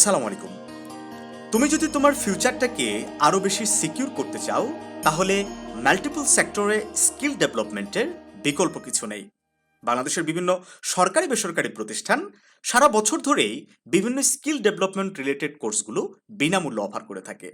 আসসালামু আলাইকুম। তুমি যদি তোমার ফিউচারটাকে আরও বেশি সিকিউর করতে চাও, তাহলে মাল্টিপল সেক্টরে স্কিল ডেভেলপমেন্টের বিকল্প কিছু নেই। বাংলাদেশের বিভিন্ন সরকারি বেসরকারি প্রতিষ্ঠান সারা বছর ধরেই বিভিন্ন স্কিল ডেভেলপমেন্ট রিলেটেড কোর্সগুলো বিনামূল্যে অফার করে থাকে।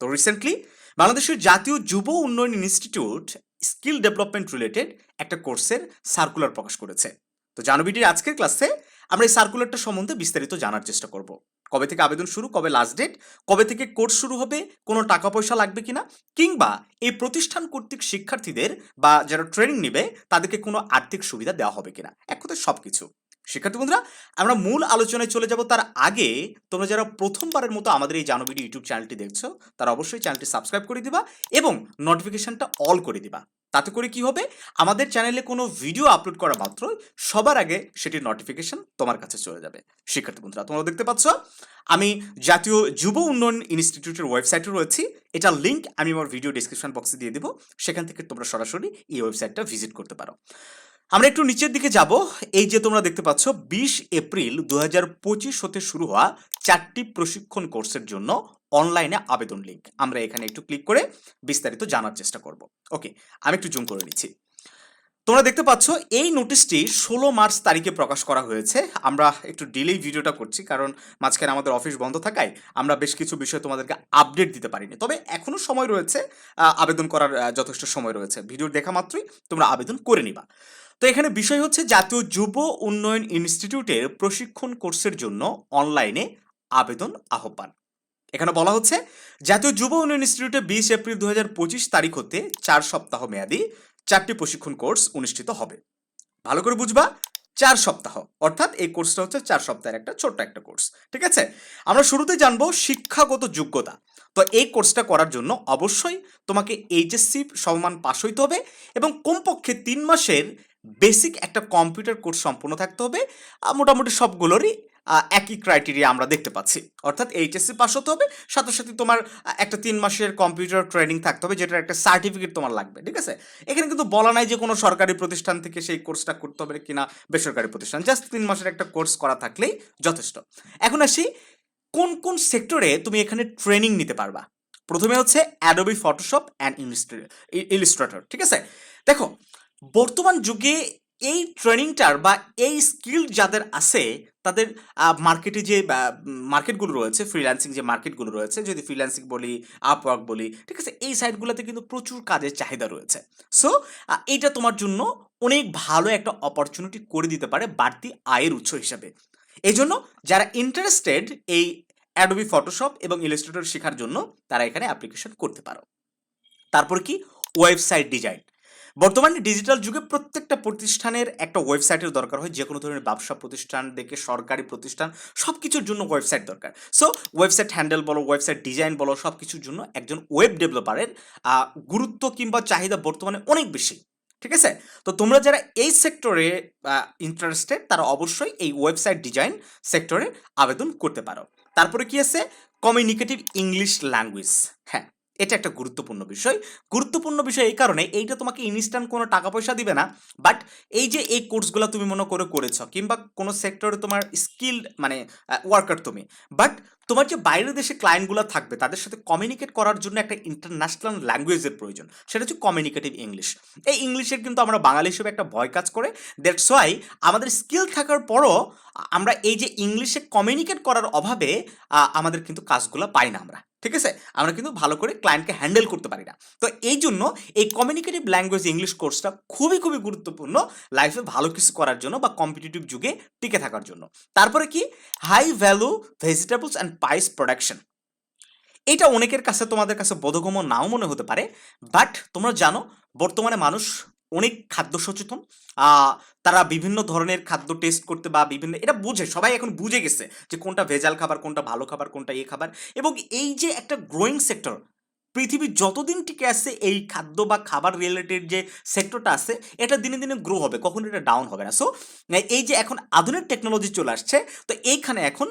তো রিসেন্টলি বাংলাদেশের জাতীয় যুব উন্নয়ন ইনস্টিটিউট স্কিল ডেভেলপমেন্ট রিলেটেড একটা কোর্সের সার্কুলার প্রকাশ করেছে। তো জানবিটির আজকের ক্লাসে আমরা এই সার্কুলারটা সম্বন্ধে বিস্তারিত জানার চেষ্টা করব। কবে থেকে আবেদন শুরু, কবে লাস্ট ডেট কবে থেকে কোর্স শুরু হবে, কোনো টাকা পয়সা লাগবে কিনা, কিংবা এই প্রতিষ্ঠান কর্তৃক শিক্ষার্থীদের বা যারা ট্রেনিং নেবে, তাদেরকে কোনো আর্থিক সুবিধা দেওয়া হবে কিনা? এক কথায় সব কিছু শিক্ষার্থী বন্ধুরা, আমরা মূল আলোচনায় চলে যাব তার আগে, তোমরা যারা প্রথমবারের মতো আমাদের এই জানবিডি ইউটিউব চ্যানেলটি দেখছ, তারা অবশ্যই চ্যানেলটি সাবস্ক্রাইব করে দিবা এবং নোটিফিকেশনটা অল করে দিবা। তাতে করে কি হবে? আমাদের চ্যানেলে কোনো ভিডিও আপলোড করা মাত্রই সবার আগে সেটির নোটিফিকেশন তোমার কাছে চলে যাবে। শিক্ষার্থী বন্ধুরা, তোমরা দেখতে পাচ্ছ, আমি জাতীয় যুব উন্নয়ন ইনস্টিটিউটের ওয়েবসাইটে রয়েছি। এটার লিঙ্ক আমি আমার ভিডিও ডিসক্রিপশন বক্সে দিয়ে দেবো। সেখান থেকে তোমরা সরাসরি এই ওয়েবসাইটটা ভিজিট করতে পারো। আমরা একটু নিচের দিকে যাব। এই যে তোমরা দেখতে পাচ্ছ, বিশ এপ্রিল দু হাজার পঁচিশ হতে শুরু হওয়া চারটি প্রশিক্ষণ কোর্সের জন্য অনলাইনে আবেদন লিঙ্ক। আমরা এখানে একটু ক্লিক করে বিস্তারিত জানার চেষ্টা করব। ওকে, আমি একটু জুম করে নিচ্ছি। তোমরা দেখতে পাচ্ছ, এই নোটিশটি ষোলো মার্চ তারিখে প্রকাশ করা হয়েছে। আমরা একটু ডিলেই ভিডিওটা করছি, কারণ মাঝখানে আমাদের অফিস বন্ধ থাকায় আমরা বেশ কিছু বিষয় তোমাদেরকে আপডেট দিতে পারিনি। তবে এখনও সময় রয়েছে আবেদন করার যথেষ্ট সময় রয়েছে। ভিডিও দেখা মাত্রই তোমরা আবেদন করে নিবা। তো এখানে বিষয় হচ্ছে জাতীয় যুব উন্নয়ন ইনস্টিটিউটের প্রশিক্ষণ কোর্সের জন্য অনলাইনে আবেদন আহ্বান। এখানে বলা হচ্ছে, জাতীয় যুব উন্নয়ন ইনস্টিটিউটে বিশ এপ্রিল দু তারিখ হতে চার সপ্তাহ মেয়াদী চারটি প্রশিক্ষণ কোর্স অনুষ্ঠিত হবে। ভালো করে বুঝবা, চার সপ্তাহ। অর্থাৎ এই কোর্সটা হচ্ছে চার সপ্তাহের একটা ছোট্ট একটা কোর্স, ঠিক আছে? আমরা শুরুতে জানব শিক্ষাগত যোগ্যতা। তো এই কোর্সটা করার জন্য অবশ্যই তোমাকে এইচএসসি সমমান পাশ হইতে হবে এবং কমপক্ষে তিন মাসের বেসিক একটা কম্পিউটার কোর্স সম্পূর্ণ থাকতে হবে। মোটামুটি সবগুলোরই একই ক্রাইটেরিয়া আমরা দেখতে পাচ্ছি। অর্থাৎ এইচএসসি পাস হতে হবে, সাথে সাথে তোমার একটা তিন মাসের কম্পিউটার ট্রেনিং থাকতে হবে, যেটার একটা সার্টিফিকেট তোমার লাগবে, ঠিক আছে? এখানে কিন্তু বলা নাই যে কোনো সরকারি প্রতিষ্ঠান থেকে সেই কোর্সটা করতে হবে কিনা, বেসরকারি প্রতিষ্ঠান। জাস্ট তিন মাসের একটা কোর্স করা থাকলেই যথেষ্ট। এখন আসি, কোন কোন সেক্টরে তুমি এখানে ট্রেনিং নিতে পারবা? প্রথমে হচ্ছে অ্যাডোবি ফটোশপ অ্যান্ড ইলিস্ট্রেটর ঠিক আছে? দেখো বর্তমান যুগে এই ট্রেনিংটার বা এই স্কিল যাদের আছে, তাদের মার্কেটে যে মার্কেটগুলো রয়েছে ফ্রিল্যান্সিং যে মার্কেটগুলো রয়েছে, যদি ফ্রিল্যান্সিং বলি আপওয়ার্ক বলি, ঠিক আছে, এই সাইটগুলোতে কিন্তু প্রচুর কাজের চাহিদা রয়েছে। সো এইটা তোমার জন্য অনেক ভালো একটা অপরচুনিটি করে দিতে পারে বাড়তি আয়ের উৎস হিসাবে। এই জন্য যারা ইন্টারেস্টেড এই অ্যাডোবি ফটোশপ এবং ইলাস্ট্রেটর শেখার জন্য, তারা এখানে অ্যাপ্লিকেশন করতে পারো। তারপর কি? ওয়েবসাইট ডিজাইন বর্তমানে ডিজিটাল যুগে প্রত্যেকটা প্রতিষ্ঠানের একটা ওয়েবসাইটের দরকার হয় যে কোনো ধরনের ব্যবসা প্রতিষ্ঠান দেখে সরকারি প্রতিষ্ঠান সব কিছুর জন্য ওয়েবসাইট দরকার। সো ওয়েবসাইট হ্যান্ডেল বলো ওয়েবসাইট ডিজাইন বলো সব কিছুর জন্য একজন ওয়েব ডেভেলপারের গুরুত্ব কিংবা চাহিদা বর্তমানে অনেক বেশি, ঠিক আছে? তো তোমরা যারা এই সেক্টরে ইন্টারেস্টেড তারা অবশ্যই এই ওয়েবসাইট ডিজাইন সেক্টরে আবেদন করতে পারো। তারপরে কি আছে? কমিউনিকেটিভ ইংলিশ ল্যাঙ্গুয়েজ হ্যাঁ। এটা একটা গুরুত্বপূর্ণ বিষয়। গুরুত্বপূর্ণ বিষয় এই কারণে এইটা তোমাকে ইনস্ট্যান্ট কোনো টাকা পয়সা দিবে না বাট এই যে এই কোর্সগুলো তুমি মনে করে করেছ, কিংবা কোনো সেক্টরে তোমার স্কিল মানে ওয়ার্কার তুমি বাট তোমার যে বাইরের দেশে ক্লায়েন্টগুলো থাকবে, তাদের সাথে কমিউনিকেট করার জন্য একটা ইন্টারন্যাশনাল ল্যাঙ্গুয়েজের প্রয়োজন। সেটা হচ্ছে কমিউনিকেটিভ ইংলিশ এই ইংলিশের কিন্তু আমরা বাঙালি হিসেবে একটা ভয় কাজ করে। দ্যাটস ওয়াই আমাদের স্কিল থাকার পরও আমরা এই যে ইংলিশে কমিউনিকেট করার অভাবে আমাদের কিন্তু কাজগুলো পাই না আমরা। ঠিক আছে? আমরা কিন্তু ভালো করে ক্লায়েন্টকে হ্যান্ডেল করতে পারি না। তো এই জন্য এই কমিউনিকেটিভ ল্যাঙ্গুয়েজ ইংলিশ কোর্সটা খুবই খুবই গুরুত্বপূর্ণ লাইফে ভালো কিছু করার জন্য বা কম্পিটিটিভ যুগে টিকে থাকার জন্য। তারপরে কি? High value vegetables and spice production এটা অনেকের কাছে, তোমাদের কাছে বোধগম্য নাও মনে হতে পারে বাট তোমরা জানো, বর্তমানে মানুষ অনেক খাদ্য সচেতন। তারা বিভিন্ন ধরনের খাদ্য টেস্ট করতে বা বিভিন্ন, এটা বুঝে, সবাই এখন বুঝে গেছে যে কোনটা ভেজাল খাবার, কোনটা ভালো খাবার, কোনটা এ খাবার। এবং এই যে একটা গ্রোয়িং সেক্টর পৃথিবী যতদিন টিকে আছে এই খাদ্য বা খাবার রিলেটেড যে সেক্টরটা আছে এটা দিনে দিনে গ্রো হবে কখনো এটা ডাউন হবে না। সো এই যে এখন আধুনিক টেকনোলজি চলে আসছে তো এইখানে এখন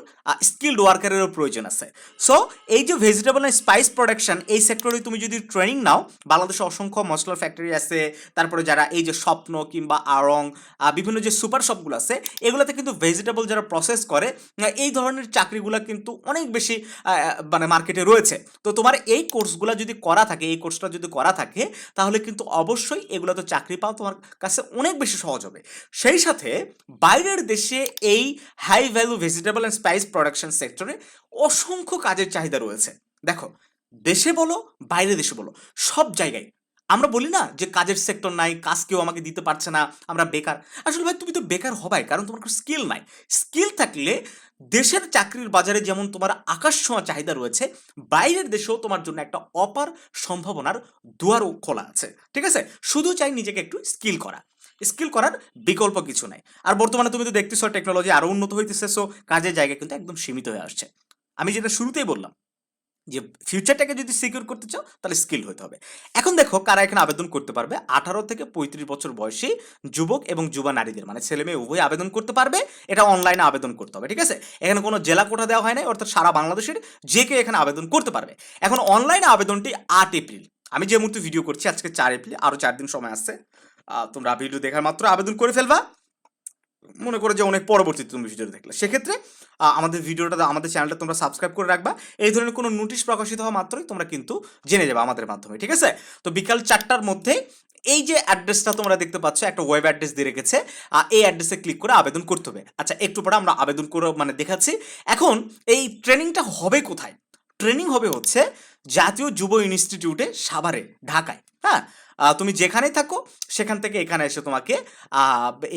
স্কিল্ড ওয়ার্কারেরও প্রয়োজন আছে। সো এই যে ভেজিটেবল অ্যান্ড স্পাইস প্রোডাকশন এই সেক্টরে তুমি যদি ট্রেনিং নাও বাংলাদেশে অসংখ্য মশলার ফ্যাক্টরি আছে তারপরে যারা এই যে স্বপ্ন কিংবা আহ, বিভিন্ন যে সুপার শপগুলো আছে এগুলোতে কিন্তু ভেজিটেবল যারা প্রসেস করে এই ধরনের চাকরিগুলো কিন্তু অনেক বেশি মানে মার্কেটে রয়েছে। তো তোমার এই কোর্সগুলো যদি করা থাকে, এই কোর্সটা যদি করা থাকে, তাহলে কিন্তু অবশ্যই এগুলো তো চাকরি পাওয়া তোমার কাছে অনেক বেশি সহজ হবে। সেই সাথে বাইরের দেশে এই high value vegetable and spice production সেক্টরে অসংখ্য কাজের চাহিদা রয়েছে। দেখো, দেশে বলো বাইরে দেশে বলো, সব জায়গায় আমরা বলি না যে কাজের সেক্টর নাই, কাজ কেউ আমাকে দিতে পারছে না, আমরা বেকার। আসলে ভাই, তুমি তো বেকার হবাই, কারণ তোমার স্কিল নাই। স্কিল থাকলে দেশের চাকরির বাজারে যেমন তোমার আকাশ ছোঁয়া চাহিদা রয়েছে, বাইরের দেশেও তোমার জন্য একটা অপার সম্ভাবনার দুয়ারও খোলা আছে। ঠিক আছে? শুধু চাই নিজেকে একটু স্কিল করা। স্কিল করার বিকল্প কিছু নাই। আর বর্তমানে তুমি তো দেখতেছো টেকনোলজি আরও উন্নত হইতেছে সো কাজের জায়গা কিন্তু একদম সীমিত হয়ে আসছে। আমি যেটা শুরুতেই বললাম যে ফিউচারটাকে যদি সিকিউর করতে চাও, তাহলে স্কিল হতে হবে। এখন দেখো কারা এখানে আবেদন করতে পারবে। আঠারো থেকে পঁয়ত্রিশ বছর বয়সী যুবক এবং যুবা নারীদের মানে ছেলে মেয়ে উভয় আবেদন করতে পারবে। এটা অনলাইনে আবেদন করতে হবে, ঠিক আছে? এখানে কোনো জেলা কোটা দেওয়া হয় নাই, অর্থাৎ সারা বাংলাদেশের যে কেউ এখানে আবেদন করতে পারবে। এখন অনলাইনে আবেদনটি আট এপ্রিল। আমি যে মুহূর্তে ভিডিও করছি, আজকে চার এপ্রিল আরও চার দিন সময় আছে। তোমরা ভিডিও দেখার মাত্র আবেদন করে ফেলবা। মনে করো যে অনেক পরবর্তীতে তুমি ভিডিও দেখলে। সেক্ষেত্রে আমাদের ভিডিওটা আমাদের চ্যানেলটা তোমরা সাবস্ক্রাইব করে রাখবা। এই ধরনের কোনো নোটিশ প্রকাশিত হওয়া মাত্রই তোমরা কিন্তু জেনে যাবে আমাদের মাধ্যমে, ঠিক আছে? তো বিকাল চারটার মধ্যে এই যে অ্যাড্রেসটা তোমরা দেখতে পাচ্ছ, একটা ওয়েব অ্যাড্রেস দিয়ে রেখেছে এই অ্যাড্রেসে ক্লিক করে আবেদন করতে হবে। আচ্ছা একটু পরে আমরা আবেদন করে মানে দেখাচ্ছি। এখন এই ট্রেনিংটা হবে কোথায়? ট্রেনিং হবে হচ্ছে জাতীয় যুব ইনস্টিটিউটে সাভারে, ঢাকায় হ্যাঁ? তুমি যেখানেই থাকো, সেখান থেকে এখানে এসে তোমাকে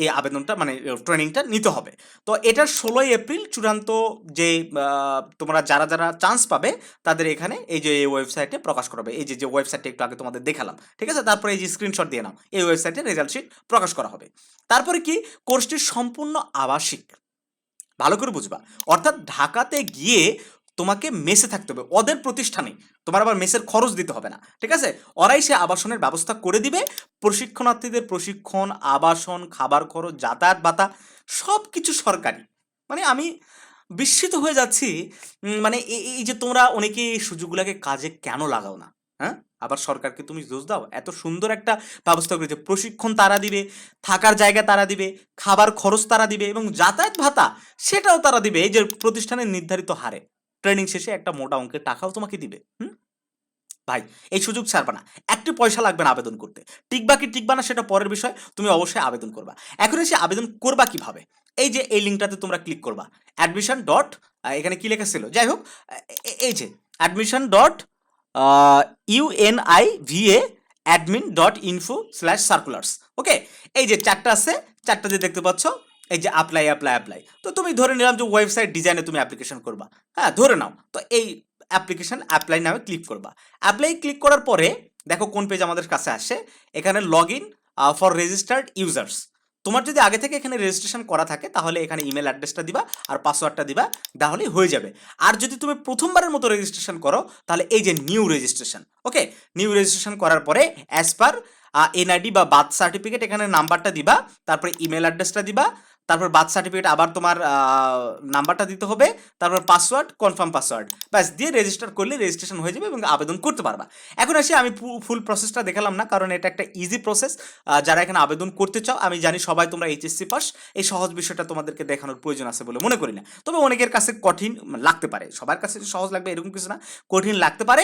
এই আবেদনটা মানে ট্রেনিংটা নিতে হবে। তো এটার ষোলোই এপ্রিল চূড়ান্ত যে তোমরা যারা যারা চান্স পাবে, তাদের এখানে এই যে, এই ওয়েবসাইটে প্রকাশ করা হবে। এই যে যে ওয়েবসাইটটা একটু আগে তোমাদের দেখালাম, ঠিক আছে? তারপরে এই যে স্ক্রিনশট দিয়ে নাও, এই ওয়েবসাইটে রেজাল্ট শিট প্রকাশ করা হবে। তারপরে কি? কোর্সটি সম্পূর্ণ আবাসিক। ভালো করে বুঝবা। অর্থাৎ ঢাকাতে গিয়ে তোমাকে মেসে থাকতে হবে, ওদের প্রতিষ্ঠানে তোমার আবার মেসের খরচ দিতে হবে না, ঠিক আছে? ওরাই সে আবাসনের ব্যবস্থা করে দিবে। প্রশিক্ষণার্থীদের প্রশিক্ষণ, আবাসন, খাবার খরচ, যাতায়াত ভাতা সব কিছু সরকারি। মানে আমি বিস্মিত হয়ে যাচ্ছি মানে এই যে তোমরা অনেকে এই সুযোগগুলোকে কাজে কেন লাগাও না হ্যাঁ? আবার সরকারকে তুমি দোষ দাও। এত সুন্দর একটা ব্যবস্থা করেছে। প্রশিক্ষণ তারা দিবে, থাকার জায়গা তারা দিবে, খাবার খরচ তারা দিবে এবং যাতায়াত ভাতা, সেটাও তারা দিবে। এই যে প্রতিষ্ঠানের নির্ধারিত হারে। ট্রেনিং শেষে একটা মোটা অঙ্কের টাকাও তোমাকে দিবে, হুম? ভাই, এই সুযোগ ছাড়বা না। একটি পয়সা লাগবে না আবেদন করতে। টিকবা কি টিকবা না সেটা পরের বিষয়, তুমি অবশ্যই আবেদন করবা। এখন এসে আবেদন করবা কীভাবে? এই যে, এই লিঙ্কটাতে তোমরা ক্লিক করবা। অ্যাডমিশন ডট এখানে কি লেখা ছিল? যাই হোক এই যে admission dot UNI VA admin dot info slash circulars okay এই যে, চারটা আছে, চারটা যে দেখতে পাচ্ছ। এই যে অ্যাপ্লাই অ্যাপ্লাই অ্যাপ্লাই তো তুমি ধরে নিলাম যে ওয়েবসাইট ডিজাইনে তুমি অ্যাপ্লিকেশন করবা। হ্যাঁ ধরে নাও। তো এই অ্যাপ্লিকেশন অ্যাপ্লাই নামে ক্লিক করবা। অ্যাপ্লাই ক্লিক করার পরে দেখো কোন পেজ আমাদের কাছে আসে। এখানে log in for registered users তোমার যদি আগে থেকে এখানে রেজিস্ট্রেশন করা থাকে, তাহলে এখানে ইমেল অ্যাড্রেসটা দিবা আর পাসওয়ার্ডটা দিবা, তাহলেই হয়ে যাবে। আর যদি তুমি প্রথমবারের মতো রেজিস্ট্রেশন করো, তাহলে এই যে new registration okay new registration করার পরে অ্যাজ পার এনআইডি বা বার্থ সার্টিফিকেট এখানে নাম্বারটা দিবা, তারপরে ইমেল অ্যাড্রেসটা দিবা তারপর বার্থ সার্টিফিকেট আবার তোমার নাম্বারটা দিতে হবে, তারপর পাসওয়ার্ড কনফার্ম পাসওয়ার্ড ব্যাস, দিয়ে রেজিস্টার করলে রেজিস্ট্রেশন হয়ে যাবে এবং আবেদন করতে পারবা। এখন আসি, আমি ফুল প্রসেসটা দেখালাম না, কারণ এটা একটা ইজি প্রসেস যারা এখানে আবেদন করতে চাও, আমি জানি সবাই তোমরা এইচএসসি পাস এই সহজ বিষয়টা তোমাদেরকে দেখানোর প্রয়োজন আছে বলে মনে করি না। তবে অনেকের কাছে কঠিন লাগতে পারে, সবার কাছে সহজ লাগবে এরকম কিছু না, কঠিন লাগতে পারে।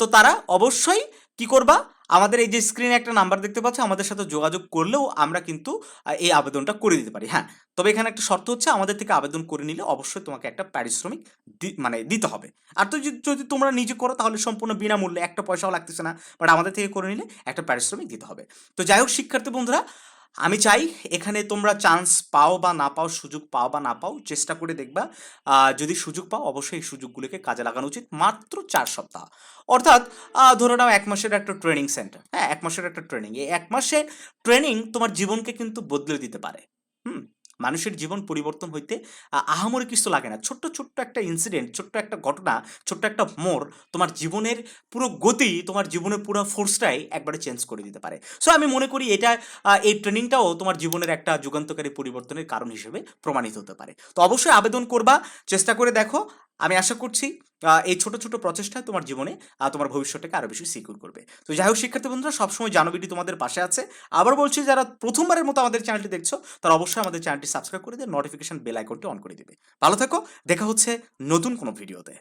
তো তারা অবশ্যই কি করবা? আমাদের এই যে স্ক্রিনে একটা নাম্বার দেখতে পাচ্ছ, আমাদের সাথে যোগাযোগ করলেও আমরা কিন্তু এই আবেদনটা করে দিতে পারি হ্যাঁ? তবে এখানে একটা শর্ত হচ্ছে, আমাদের থেকে আবেদন করে নিলে অবশ্যই তোমাকে একটা পারিশ্রমিক মানে দিতে হবে। আর তো যদি তোমরা নিজে করো, তাহলে সম্পূর্ণ বিনামূল্যে, একটা পয়সাও লাগতেছে না বাট আমাদের থেকে করে নিলে একটা পারিশ্রমিক দিতে হবে। তো যাই হোক, শিক্ষার্থী বন্ধুরা আমি চাই এখানে তোমরা চান্স পাও বা না পাও, সুযোগ পাও বা না পাও, চেষ্টা করে দেখবা। যদি সুযোগ পাও, অবশ্যই এই সুযোগগুলোকে কাজে লাগানো উচিত মাত্র চার সপ্তাহ। অর্থাৎ ধরে নাও এক মাসের একটা ট্রেনিং সেন্টার হ্যাঁ এক মাসের একটা ট্রেনিং এই এক মাসের ট্রেনিং তোমার জীবনকে কিন্তু বদলে দিতে পারে। হুম? মানুষের জীবন পরিবর্তন হইতে আহামরি কিছু লাগে না। ছোট্ট ছোট্ট একটা ইনসিডেন্ট ছোট্ট একটা ঘটনা, ছোট্ট একটা মোড় তোমার জীবনের পুরো গতি, তোমার জীবনের পুরো ফোর্সটাই একবারে চেঞ্জ করে দিতে পারে। সো আমি মনে করি এটা এই ট্রেনিংটাও তোমার জীবনের একটা যুগান্তকারী পরিবর্তনের কারণ হিসেবে প্রমাণিত হতে পারে। তো অবশ্যই আবেদন করবা। চেষ্টা করে দেখো। আমি আশা করছি এই ছোট ছোট প্রচেষ্টা তোমার জীবনে তোমার ভবিষ্যৎটাকে আরও বেশি সিকিউর করবে। তো যাই হোক, শিক্ষার্থী বন্ধুরা, সবসময় জানবিটি তোমাদের পাশে আছে। আবার বলছি, যারা প্রথমবারের মতো আমাদের চ্যানেলটি দেখছ, তারা অবশ্যই আমাদের চ্যানেলটি সাবস্ক্রাইব করে দিয়ে নোটিফিকেশন বেল আইকনটি অন করে দেবে। ভালো থাকো, দেখা হচ্ছে নতুন কোনো ভিডিওতে